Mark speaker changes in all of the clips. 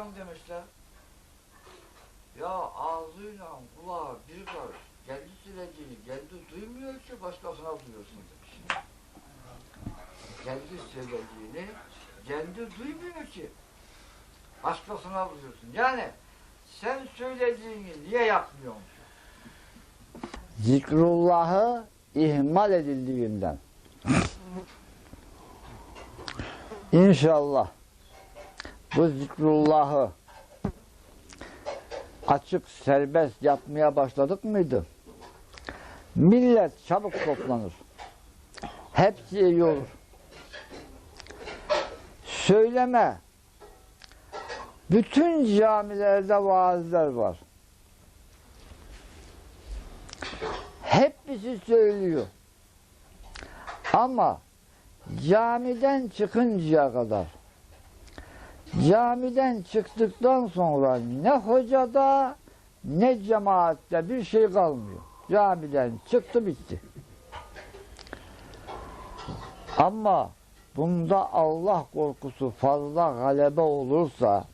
Speaker 1: yapıyorsun demişler. Ya ağzıyla kulağı bir karış. Kendi söylediğini kendi duymuyor ki başkasına duyuyorsun demiş. Kendi söylediğini kendi duymuyor ki başkasına duyuyorsun. Yani sen söylediğini niye yapmıyorsun?
Speaker 2: Zikrullahı ihmal edildiğinden. İnşallah bu zikrullahı açık serbest yapmaya başladık mıydı? Millet çabuk toplanır. Hepsi iyi olur. Söyleme. Bütün camilerde vaazlar var. Hepsi söylüyor. Ama camiden çıkıncaya kadar camiden çıktıktan sonra ne hocada ne cemaatte bir şey kalmıyor. Camiden çıktı bitti. Ama bunda Allah korkusu fazla galebe olursa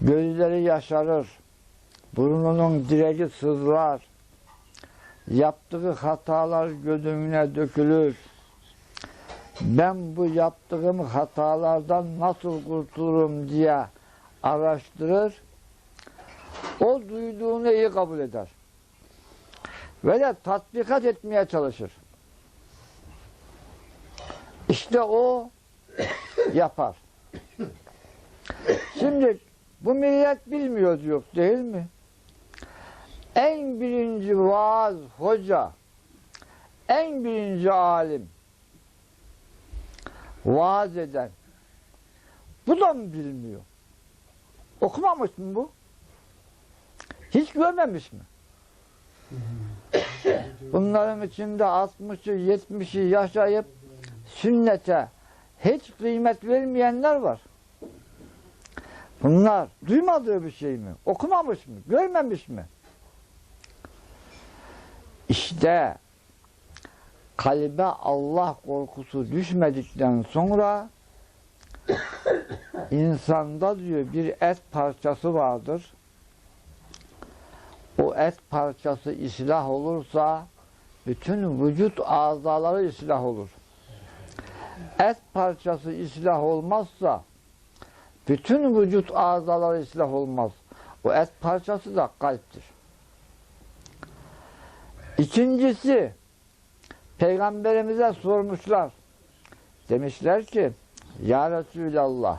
Speaker 2: gözleri yaşarır, burnunun direği sızlar, yaptığı hatalar gözüne dökülür. Ben bu yaptığım hatalardan nasıl kurtulurum diye araştırır. O duyduğunu iyi kabul eder. Ve de tatbikat etmeye çalışır. İşte o yapar. Şimdi bu millet bilmiyor diyor değil mi? En birinci vaaz hoca, en birinci alim, vaaz eden. Bu da mı bilmiyor? Okumamış mı bu? Hiç görmemiş mi? Bunların içinde 60'ı 70'i yaşayıp sünnete hiç kıymet vermeyenler var. Bunlar duymadığı bir şey mi? Okumamış mı? Görmemiş mi? İşte kalbe Allah korkusu düşmedikten sonra insanda diyor bir et parçası vardır. O et parçası islah olursa bütün vücut azaları islah olur. Et parçası islah olmazsa bütün vücut azaları islah olmaz. O et parçası da kalptir. İkincisi Peygamberimize sormuşlar. Demişler ki Ya Resulallah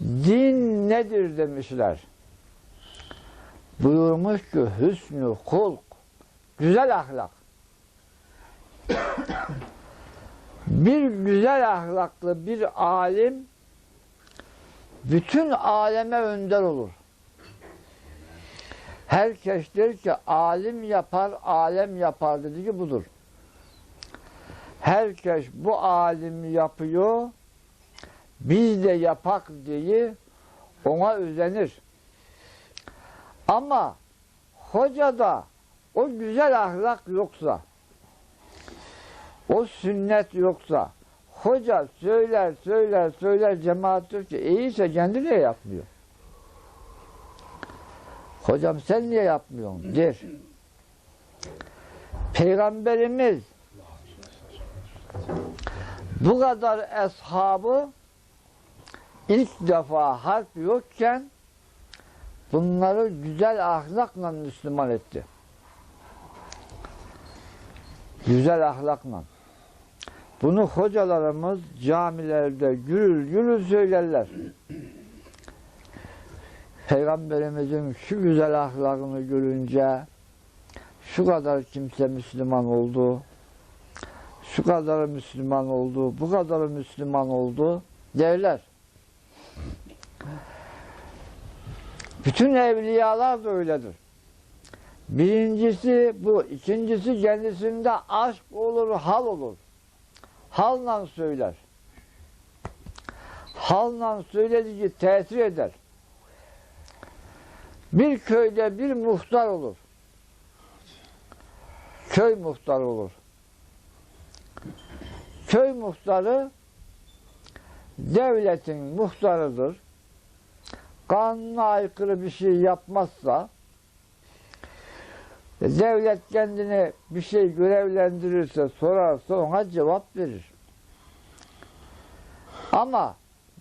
Speaker 2: din nedir demişler. Buyurmuş ki hüsnü kulk güzel ahlak. bir güzel ahlaklı bir alim bütün aleme önder olur. Herkes der ki alim yapar, alem yapar dedi ki budur. Herkes bu alim yapıyor, biz de yapak diye ona özenir. Ama hocada o güzel ahlak yoksa, o sünnet yoksa, hoca söyler, söyler, söyler, cemaat diyor ki iyiyse kendi niye yapmıyor? Hocam sen niye yapmıyorsun? Der. Peygamberimiz bu kadar eshabı ilk defa harp yokken bunları güzel ahlakla Müslüman etti. Güzel ahlakla. Bunu hocalarımız camilerde gürül gürül söylerler. Peygamberimizin şu güzel ahlakını görünce şu kadar kimse Müslüman oldu, şu kadar Müslüman oldu, bu kadar Müslüman oldu derler. Bütün evliyalar da öyledir. Birincisi bu, ikincisi kendisinde aşk olur, hal olur. Halla söyler. Halla söylediği tesir eder. Bir köyde bir muhtar olur. Köy muhtarı olur. Köy muhtarı devletin muhtarıdır. Kanuna aykırı bir şey yapmazsa devlet kendine bir şey görevlendirirse sorarsa ona cevap verir. Ama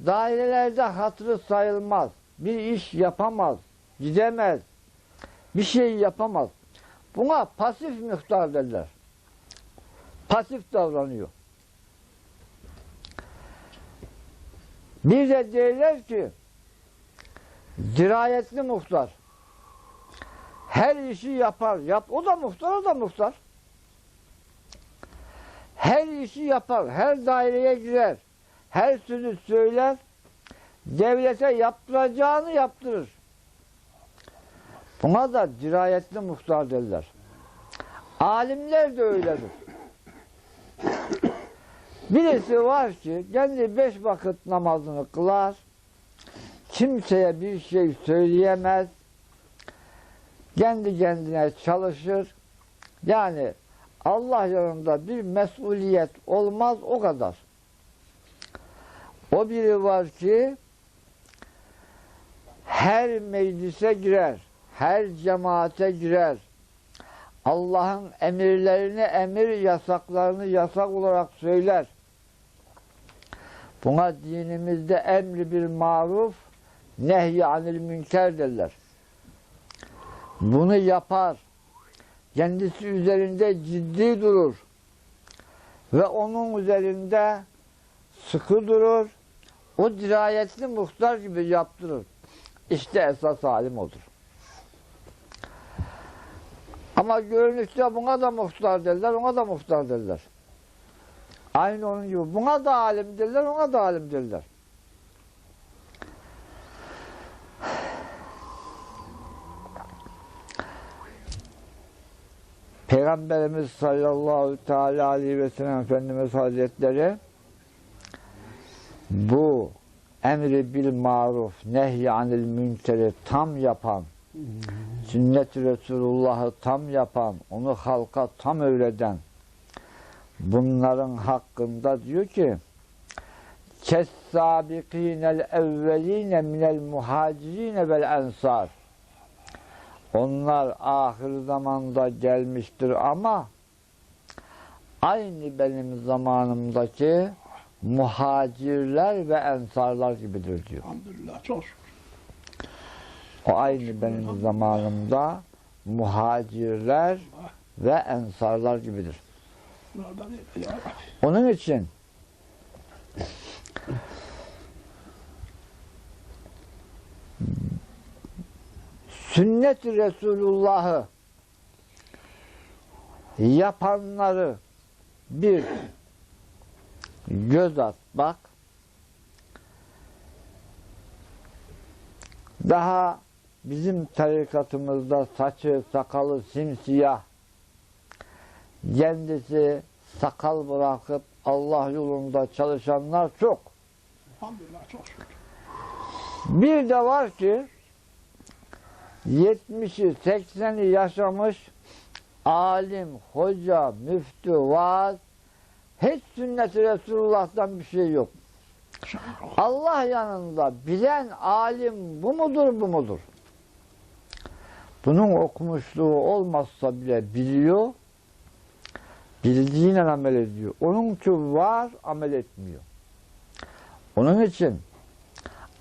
Speaker 2: dairelerde hatırı sayılmaz. Bir iş yapamaz, gidemez, bir şey yapamaz. Buna pasif muhtar derler. Pasif davranıyor. Bir de derler ki dirayetli muhtar. Her işi yapar. Yap. O da muhtar, o da muhtar. Her işi yapar. Her daireye girer. Her sözü söyler. Devlete yaptıracağını yaptırır. Buna da dirayetli muhtar derler. Alimler de öyledir. Birisi var ki kendi beş vakit namazını kılar, kimseye bir şey söyleyemez, kendi kendine çalışır. Yani Allah yanında bir mesuliyet olmaz o kadar. O biri var ki her meclise girer, her cemaate girer. Allah'ın emirlerini emir, yasaklarını yasak olarak söyler. Buna dinimizde emri bir maruf, nehy anil münker derler. Bunu yapar. Kendisi üzerinde ciddi durur. Ve onun üzerinde sıkı durur. O dirayetli muhtar gibi yaptırır. İşte esas alim odur. Ama görünüşte buna da muhtar derler, ona da muhtar derler. Aynı onun gibi. Buna da alim derler, ona da alim derler. Peygamberimiz sallallahu teala aleyhi ve sellem Efendimiz Hazretleri bu emri bil maruf nehy anil tam yapan sünnet-i Resulullah'ı tam yapan onu halka tam öğreden bunların hakkında diyor ki Kessabiqînel evvelîne minel muhacirîne vel ensar onlar ahir zamanda gelmiştir ama aynı benim zamanımdaki muhacirler ve ensarlar gibidir diyor.
Speaker 3: Elhamdülillah çok şükür.
Speaker 2: O aynı benim zamanımda muhacirler ve ensarlar gibidir.
Speaker 3: Bunlardan ya Rabbi.
Speaker 2: Onun için sünnet-i Resulullah'ı yapanları bir göz at bak daha bizim tarikatımızda saçı sakalı simsiyah kendisi sakal bırakıp Allah yolunda çalışanlar çok.
Speaker 3: Elhamdülillah çok şükür.
Speaker 2: Bir de var ki 70'i 80'i yaşamış alim, hoca, müftü, vaaz hiç sünnet-i Resulullah'tan bir şey yok. Allah yanında bilen alim bu mudur bu mudur? Bunun okumuşluğu olmazsa bile biliyor, bildiğiyle amel ediyor. Onun için var, amel etmiyor. Onun için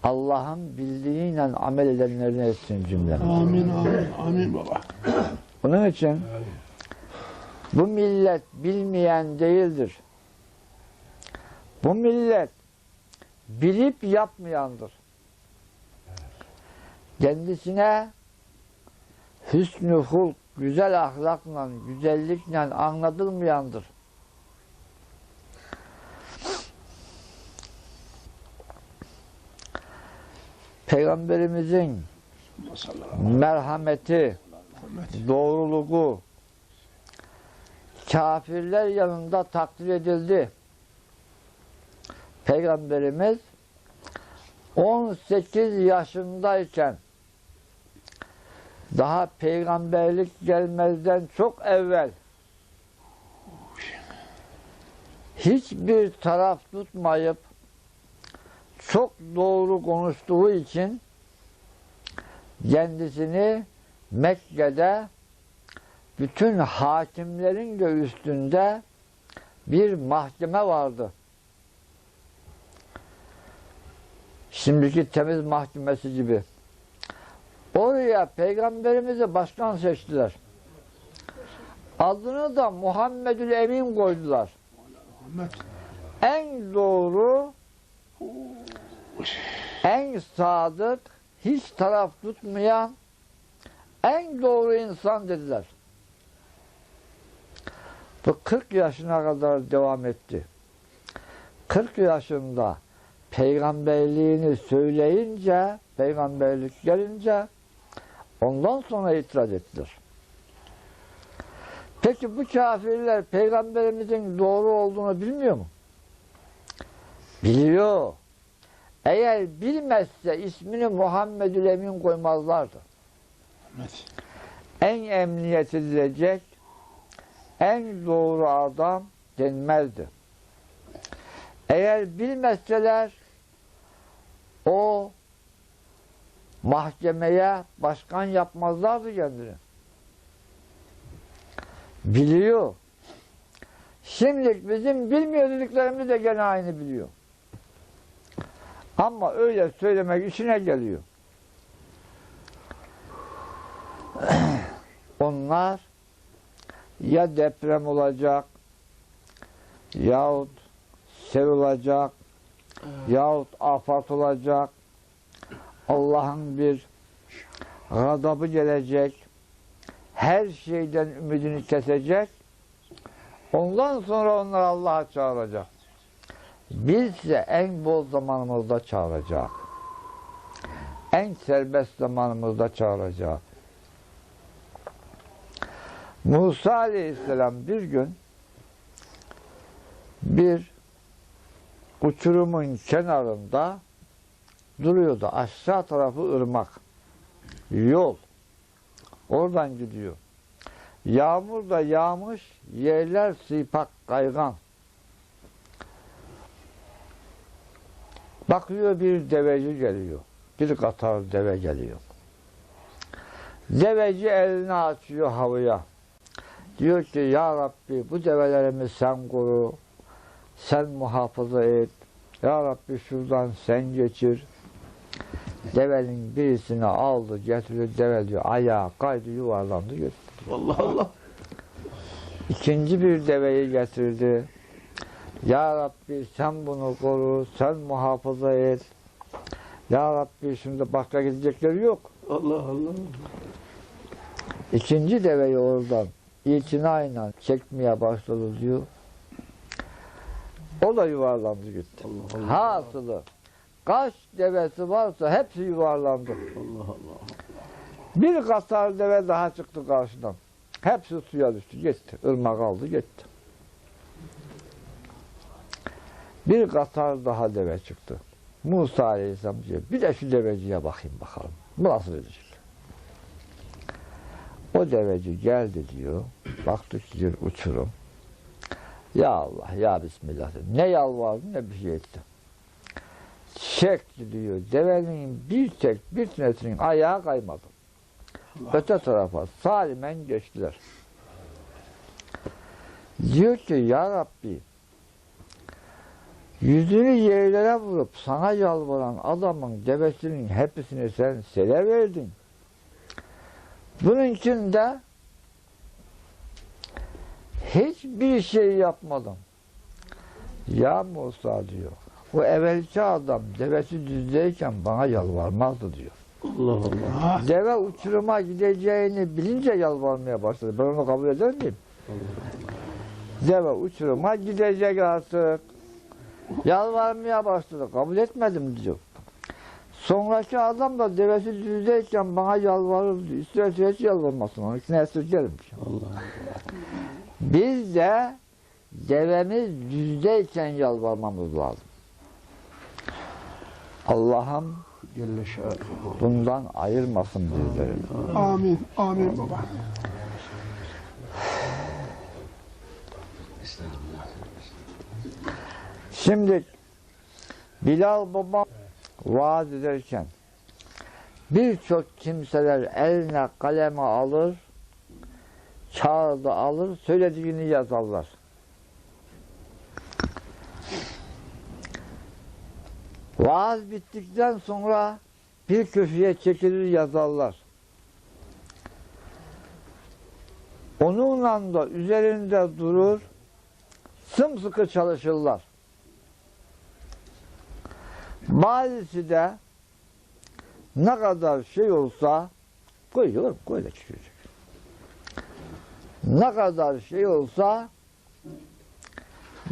Speaker 2: Allah'ın bildiğiyle amel edenlerin etsin cümle.
Speaker 3: Amin amin amin baba.
Speaker 2: Onun için bu millet bilmeyen değildir. Bu millet bilip yapmayandır. Kendisine hüsnü hulk, güzel ahlakla, güzellikle anlatılmayandır. Peygamberimizin merhameti, doğruluğu kafirler yanında takdir edildi. Peygamberimiz 18 yaşındayken daha peygamberlik gelmezden çok evvel hiçbir taraf tutmayıp çok doğru konuştuğu için kendisini Mekke'de bütün hakimlerin de üstünde bir mahkeme vardı. Şimdiki temiz mahkemesi gibi. Oraya peygamberimizi başkan seçtiler. Adını da Muhammedül Emin koydular. En doğru, en sadık, hiç taraf tutmayan, en doğru insan dediler. Bu 40 yaşına kadar devam etti. 40 yaşında peygamberliğini söyleyince, peygamberlik gelince ondan sonra itiraz ettiler. Peki bu kafirler peygamberimizin doğru olduğunu bilmiyor mu? Biliyor. Eğer bilmezse ismini Muhammedül Emin koymazlardı. En emniyet edilecek, en doğru adam denmezdi. Eğer bilmezseler o mahkemeye başkan yapmazlardı kendini. Biliyor. Şimdi bizim bilmiyor dediklerimiz de gene aynı biliyor. Ama öyle söylemek işine geliyor. Onlar ya deprem olacak yahut sel olacak yahut afat olacak Allah'ın bir gadabı gelecek her şeyden ümidini kesecek. Ondan sonra onlar Allah'a çağıracak. Bizse en bol zamanımızda çağıracak. En serbest zamanımızda çağıracak. Musa Aleyhisselam bir gün bir uçurumun kenarında duruyordu. Aşağı tarafı ırmak. Yol. Oradan gidiyor. Yağmur da yağmış, yerler sıypak kaygan. Bakıyor bir deveci geliyor. Bir katar deve geliyor. Deveci elini açıyor havaya. Diyor ki ya Rabbi bu develerimi sen koru, sen muhafaza et. Ya Rabbi şuradan sen geçir. Devenin birisini aldı getiriyor deve diyor ayağa kaydı yuvarlandı gitti.
Speaker 3: Allah Allah.
Speaker 2: İkinci bir deveyi getirdi. Ya Rabbi sen bunu koru, sen muhafaza et. Ya Rabbi şimdi başka gidecekleri yok.
Speaker 3: Allah Allah.
Speaker 2: İkinci deveyi oradan itinayla çekmeye başladı diyor. O da yuvarlandı gitti.
Speaker 3: Allah Allah.
Speaker 2: Hasılı kaç devesi varsa hepsi yuvarlandı.
Speaker 3: Allah Allah.
Speaker 2: Bir kasar deve daha çıktı karşıdan. Hepsi suya düştü gitti. Irmak aldı gitti. Bir kasar daha deve çıktı. Musa Aleyhisselam diyor bir de şu deveciye bakayım bakalım. Bu nasıl edecek? O deveci geldi diyor. Baktık ki diyor uçurum. Ya Allah ya Bismillah. Ne yalvardı ne bir şey etti. Çekti diyor. Devenin bir tek bir tanesinin ayağı kaymadı. Öte tarafa salimen geçtiler. Diyor ki ya Rabbi yüzünü yerlere vurup sana yalvaran adamın devesinin hepsini sen sele verdin. Bunun için de hiçbir şey yapmadım. Ya Musa diyor. O evvelki adam devesi düzdeyken bana yalvarmazdı diyor.
Speaker 3: Allah Allah.
Speaker 2: Deve uçuruma gideceğini bilince yalvarmaya başladı. Ben onu kabul eder miyim? Deve uçuruma gidecek artık. Yalvarmaya başladı. Kabul etmedim diyor. Sonraki adam da devesi düzdeyken bana yalvarır diyor. İsterse hiç yalvarmasın. Onun için esirgerim.
Speaker 3: Allah.
Speaker 2: Biz de devemiz düzdeyken yalvarmamız lazım. Allah'ım bundan ayırmasın bizleri.
Speaker 3: Amin. Amin baba.
Speaker 2: Şimdi Bilal baba vaaz ederken birçok kimseler eline kaleme alır, kağıdı alır, söylediğini yazarlar. Vaaz bittikten sonra bir köşeye çekilir yazarlar. Onunla da üzerinde durur, sımsıkı çalışırlar. Bazısı de ne kadar şey olsa koyuyor, böyle çıkıyor. Ne kadar şey olsa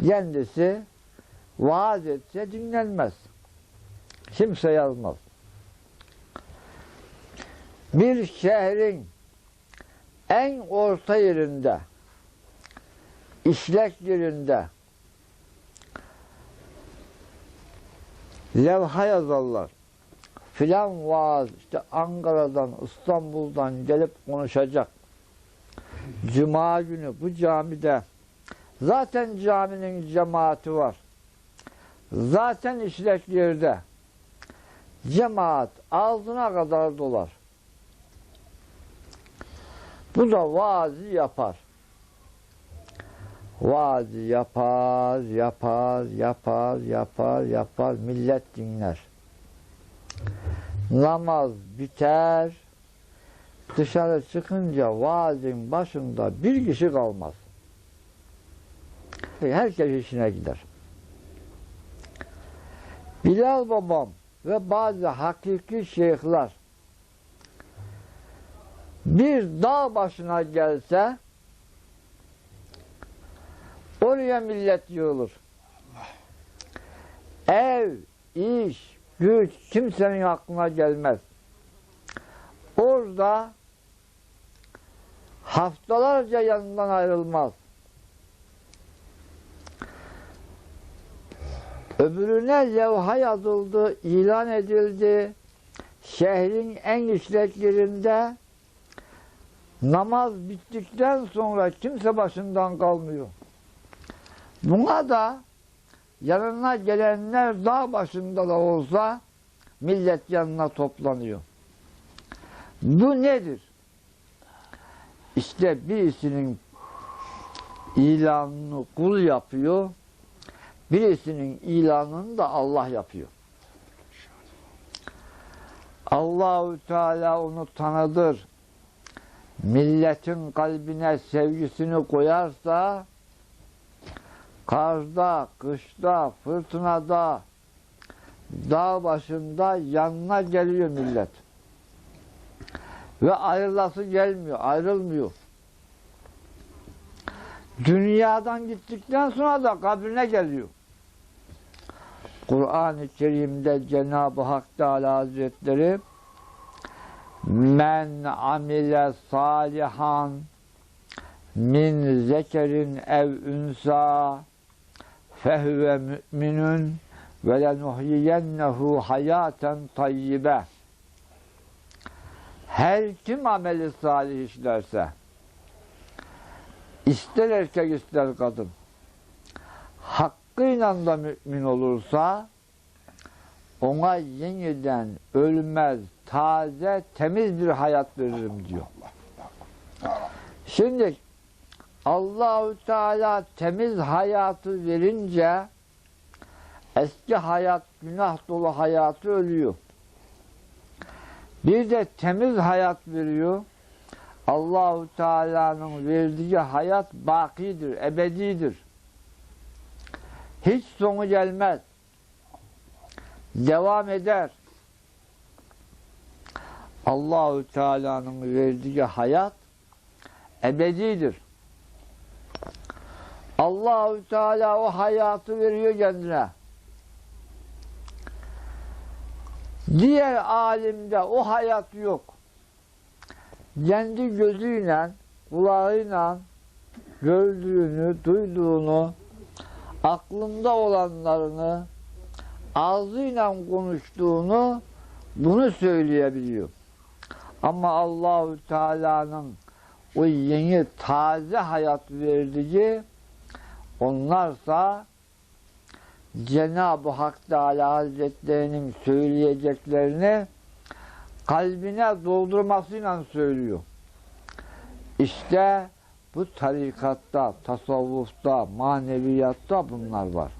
Speaker 2: kendisi vaaz etse dinlenmez. Kimse yazmaz. Bir şehrin en orta yerinde, işlek yerinde levha yazarlar. Filan vaaz işte Ankara'dan, İstanbul'dan gelip konuşacak. Cuma günü bu camide zaten caminin cemaati var. Zaten işlek yerde cemaat ağzına kadar dolar. Bu da vaazı yapar. Vaazı yapar, yapar, yapar, yapar, yapar. Millet dinler. Namaz biter. Dışarı çıkınca vaazın başında bir kişi kalmaz. Herkes işine gider. Bilal babam ve bazı hakiki şeyhler bir dağ başına gelse oraya millet yığılır. Ev, iş, güç kimsenin aklına gelmez. Orada haftalarca yanından ayrılmaz. Öbürüne levha yazıldı, ilan edildi. Şehrin en işlek yerinde namaz bittikten sonra kimse başından kalmıyor. Buna da yanına gelenler dağ başında da olsa millet yanına toplanıyor. Bu nedir? İşte birisinin ilanını kul yapıyor, birisinin ilanını da Allah yapıyor. Allahu Teala onu tanıdır. Milletin kalbine sevgisini koyarsa karda, kışta, fırtınada, dağ başında yanına geliyor millet. Ve ayrılası gelmiyor, ayrılmıyor. Dünyadan gittikten sonra da kabrine geliyor. Kur'an-ı Kerim'de Cenab-ı Hak Teala Hazretleri Men amile salihan min zekerin ev ünsa fehüve müminun ve lenuhyiyennehu hayaten tayyibe her kim ameli salih işlerse ister erkek ister kadın hakkıyla da mümin olursa ona yeniden ölmez, taze, temiz bir hayat veririm diyor. Şimdi Allahu Teala temiz hayatı verince eski hayat, günah dolu hayatı ölüyor. Bir de temiz hayat veriyor. Allahu Teala'nın verdiği hayat bakidir, ebedidir. Hiç sonu gelmez. Devam eder. Allahu Teala'nın verdiği hayat ebedidir. Allahu Teala o hayatı veriyor kendine. Diğer alimde o hayat yok. Kendi gözüyle, kulağıyla gördüğünü, duyduğunu, aklında olanlarını, ağzıyla konuştuğunu bunu söyleyebiliyor. Ama Allahu Teala'nın o yeni taze hayat verdiği onlarsa Cenab-ı Hak Teala Hazretlerinin söyleyeceklerini kalbine doldurmasıyla söylüyor. İşte bu tarikatta, tasavvufta, maneviyatta bunlar var.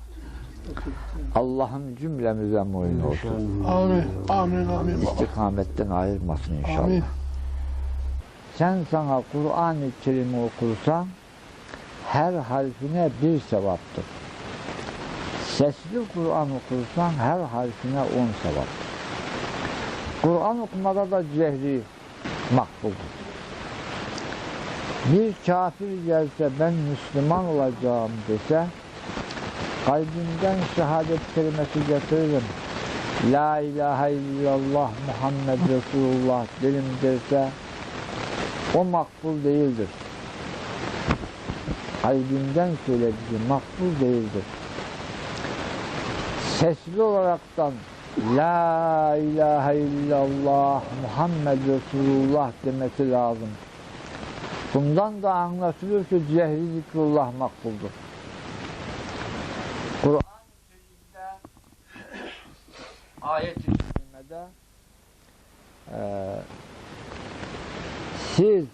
Speaker 2: Allah'ım cümlemize muin olsun.
Speaker 3: Amin. Amin. Amin.
Speaker 2: İstikametten ayırmasın inşallah.
Speaker 3: Amin.
Speaker 2: Sen sana Kur'an-ı Kerim'i okursan her harfine bir sevaptır. Sesli Kur'an okursan her harfine on sevaptır. Kur'an okumada da cehri makbuldur. Bir kafir gelse ben Müslüman olacağım dese kalbimden şehadet kelimesi getiririm. La ilahe illallah Muhammed Resulullah derim derse o makbul değildir. Kalbinden söylediği makbul değildir. Sesli olaraktan La ilahe illallah Muhammed Resulullah demesi lazım. Bundan da anlaşılıyor ki cehri zikrullah makbuldur. Kur'an-ı Kerim'de ayet-i kerimede eee siz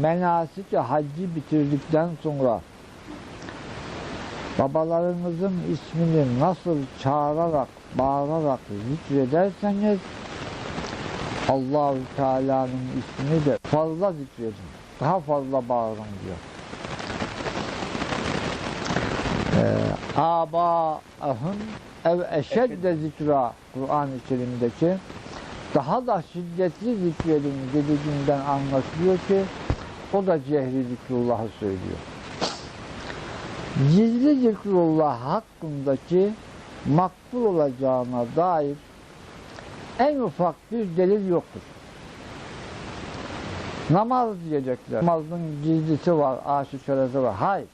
Speaker 2: menasik haccı bitirdikten sonra babalarınızın ismini nasıl çağırarak, bağırarak zikrederseniz Allahu Teala'nın ismini de fazla zikredin. Daha fazla bağırın diyor. Ee, Âbâehum ev eşedde zikra Kur'an-ı Kerim'deki daha da şiddetli zikredin dediğinden anlaşılıyor ki o da cehri zikrullah'ı söylüyor. Gizli zikrullah hakkındaki makbul olacağına dair en ufak bir delil yoktur. Namaz diyecekler. Namazın gizlisi var, aşikaresi var. Hayır.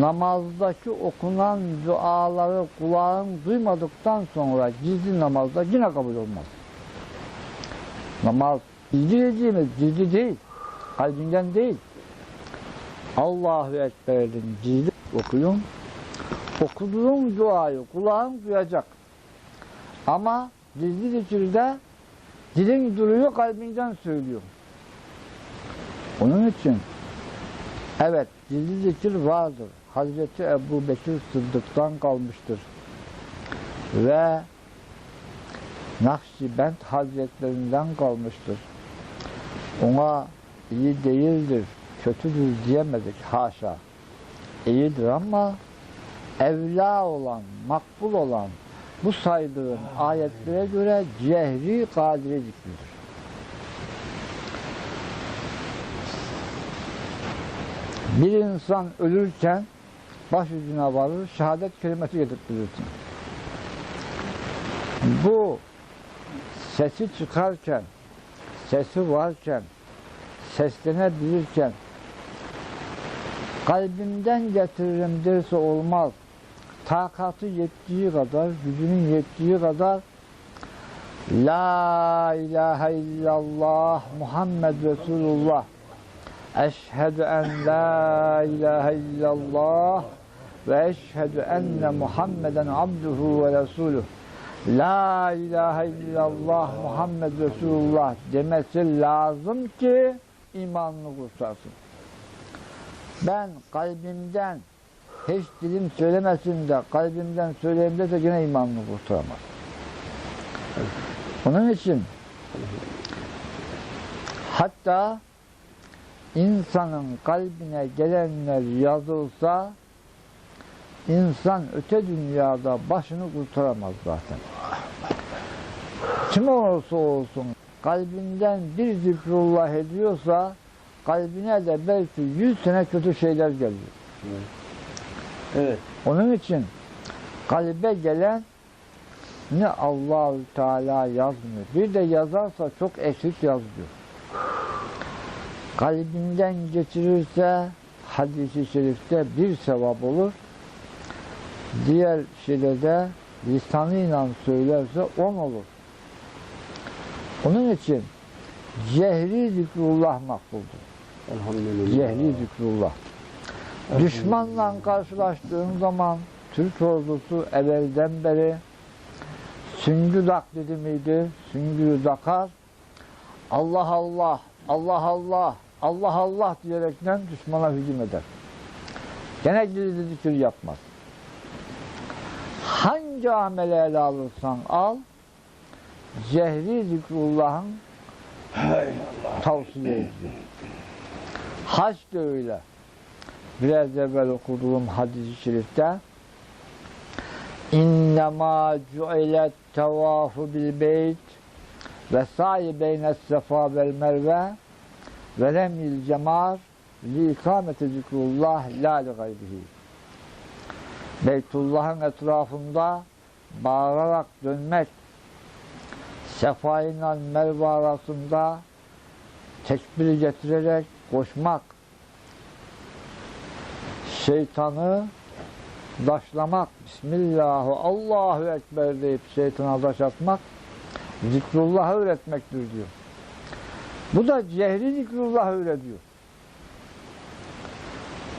Speaker 2: Namazdaki okunan duaları kulağın duymadıktan sonra gizli namazda yine kabul olmaz. Namaz gizli dediğimiz gizli değil. Kalbinden değil. Allahu Ekber'in gizli okuyun. Okuduğun duayı kulağın duyacak. Ama gizli zikirde dilin duruyor kalbinden söylüyor. Onun için evet gizli zikir vardır. Hazreti Ebu Bekir Sıddık'tan kalmıştır. Ve Nakşibend Hazretlerinden kalmıştır. Ona iyi değildir, kötüdür diyemedik haşa. İyidir ama evla olan, makbul olan bu saydığım ayetlere göre cehri kadire zikridir. Bir insan ölürken başucuna varır, şehadet kelimesi getirtirirsin. Bu sesi çıkarken, sesi varken, seslenebilirken kalbimden getiririm derse olmaz. Takatı yettiği kadar, gücünün yettiği kadar La ilahe illallah Muhammed Resulullah Eşhedü en la ilahe illallah ve eşhedü enne Muhammeden abduhu ve resuluh. La ilahe illallah Muhammed Resulullah demesi lazım ki imanını kurtarsın. Ben kalbimden hiç dilim söylemesin de kalbimden söyleyeyim de yine imanını kurtaramaz. Onun için hatta insanın kalbine gelenler yazılsa insan öte dünyada başını kurtaramaz zaten. Kim olursa olsun kalbinden bir zikrullah ediyorsa kalbine de belki yüz sene kötü şeyler geliyor.
Speaker 3: Evet.
Speaker 2: Onun için kalbe gelen ne Allahü Teala yazmıyor. Bir de yazarsa çok eksik yazıyor. Kalbinden geçirirse hadisi şerifte bir sevap olur. Diğer şeyde de lisanıyla söylerse on olur. Onun için cehri zikrullah makbuldur.
Speaker 3: Elhamdülillah.
Speaker 2: Cehri zikrullah. Düşmanla karşılaştığın zaman Türk ordusu evvelden beri süngü taklidi miydi? Takar. Allah Allah, Allah Allah, Allah Allah diyerekten düşmana hücum eder. Gene gizli zikir yapmaz. Hangi ameli ele alırsan al, cehri zikrullahın tavsiye ediyor. Hac da öyle. Biraz evvel okuduğum hadis-i şerifte İnnemâ cu'ilet tevâfu bil beyt ve sa'i beynes sefa vel merve ve lemil cemar li ikameti zikrullah la li gayrihi. Beytullah'ın etrafında bağırarak dönmek, Sefa ile Merve arasında tekbir getirerek koşmak, şeytanı daşlamak, Bismillahu Allahu Ekber deyip şeytana daş atmak, zikrullahı öğretmektir diyor. Bu da cehri zikrullahı öğretiyor.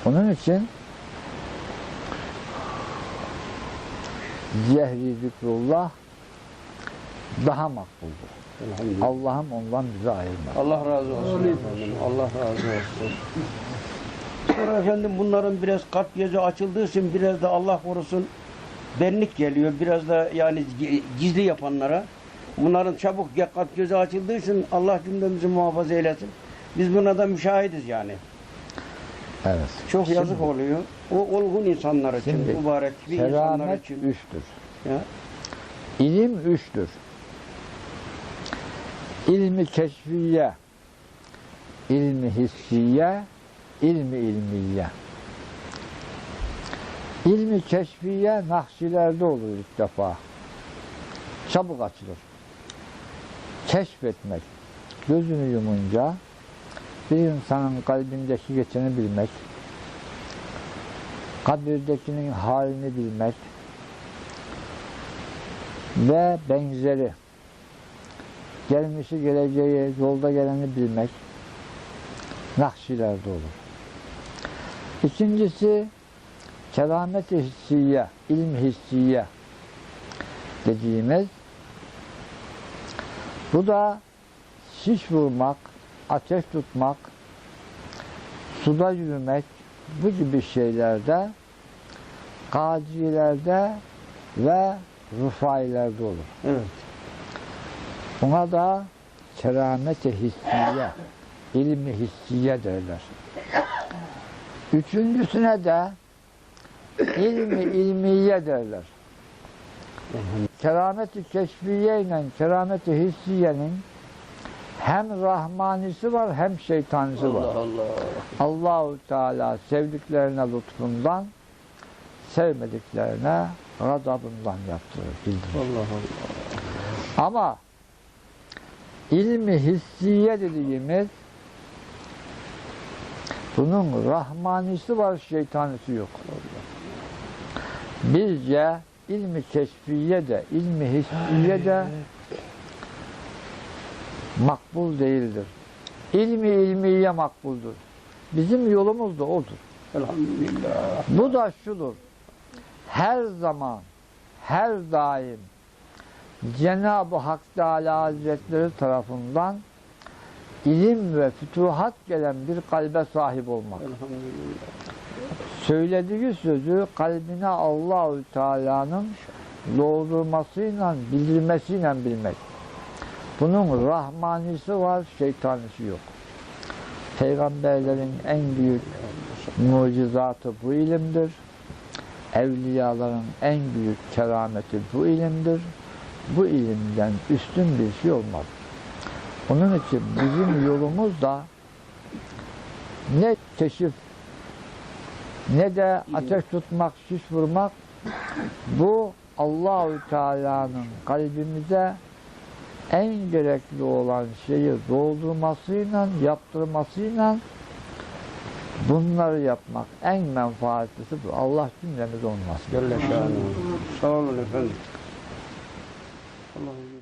Speaker 2: Onun için cehri zikrullah daha makbuldur. Allah'ım ondan bizi ayırmaz.
Speaker 3: Allah razı olsun. Allah razı olsun. Sonra efendim bunların biraz kalp gözü açıldığı için biraz da Allah korusun benlik geliyor. Biraz da yani gi- gizli yapanlara. Bunların çabuk kalp gözü açıldığı için Allah cümlemizi muhafaza eylesin. Biz buna da müşahidiz yani.
Speaker 2: Evet.
Speaker 3: Çok yazık oluyor. O olgun insanlar için,
Speaker 2: Şimdi
Speaker 3: mübarek bir insanlar için.
Speaker 2: üçtür.
Speaker 3: Ya.
Speaker 2: İlim üçtür. İlmi keşfiye, ilmi hissiye, ilmi ilmiye. İlmi keşfiye nakşilerde olur ilk defa. Çabuk açılır. Keşfetmek, gözünü yumunca bir insanın kalbindeki geçeni bilmek, kabirdekinin halini bilmek ve benzeri gelmişi geleceği yolda geleni bilmek nakşilerde olur. İkincisi keramet-i hissiye, ilm hissiye dediğimiz bu da şiş vurmak, ateş tutmak, suda yürümek bu gibi şeylerde gacilerde ve rufailerde olur.
Speaker 3: Evet.
Speaker 2: Buna da keramet-i hissiye, ilmi hissiye derler. Üçüncüsüne de ilmi ilmiye derler. Keramet-i keşfiye ile keramet-i hissiyenin hem rahmanisi var hem şeytanisi var.
Speaker 3: Allah Allah.
Speaker 2: Allahu Teala sevdiklerine lütfundan, sevmediklerine gadabından yaptırır, bildirir.
Speaker 3: Allah Allah.
Speaker 2: Ama ilmi hissiye dediğimiz bunun rahmanisi var, şeytanisi yok. Bizce ilmi keşfiye de, ilmi hissiye de makbul değildir. İlmi ilmiye makbuldur. Bizim yolumuz da odur.
Speaker 3: Elhamdülillah.
Speaker 2: Bu da şudur. Her zaman, her daim Cenab-ı Hak Teala Hazretleri tarafından ilim ve fütuhat gelen bir kalbe sahip olmak. Söylediği sözü kalbine Allahü Teala'nın doldurmasıyla, bildirmesiyle bilmek. Bunun rahmanisi var, şeytanisi yok. Peygamberlerin en büyük mucizatı bu ilimdir. Evliyaların en büyük kerameti bu ilimdir. Bu ilimden üstün bir şey olmaz. Onun için bizim yolumuz da ne keşif ne de ateş tutmak, şiş vurmak bu Allahü Teala'nın kalbimize en gerekli olan şeyi doldurmasıyla, yaptırmasıyla bunları yapmak en menfaatlisi bu. Allah cümlemiz
Speaker 3: şanuhu. Sağ olun efendim. Allah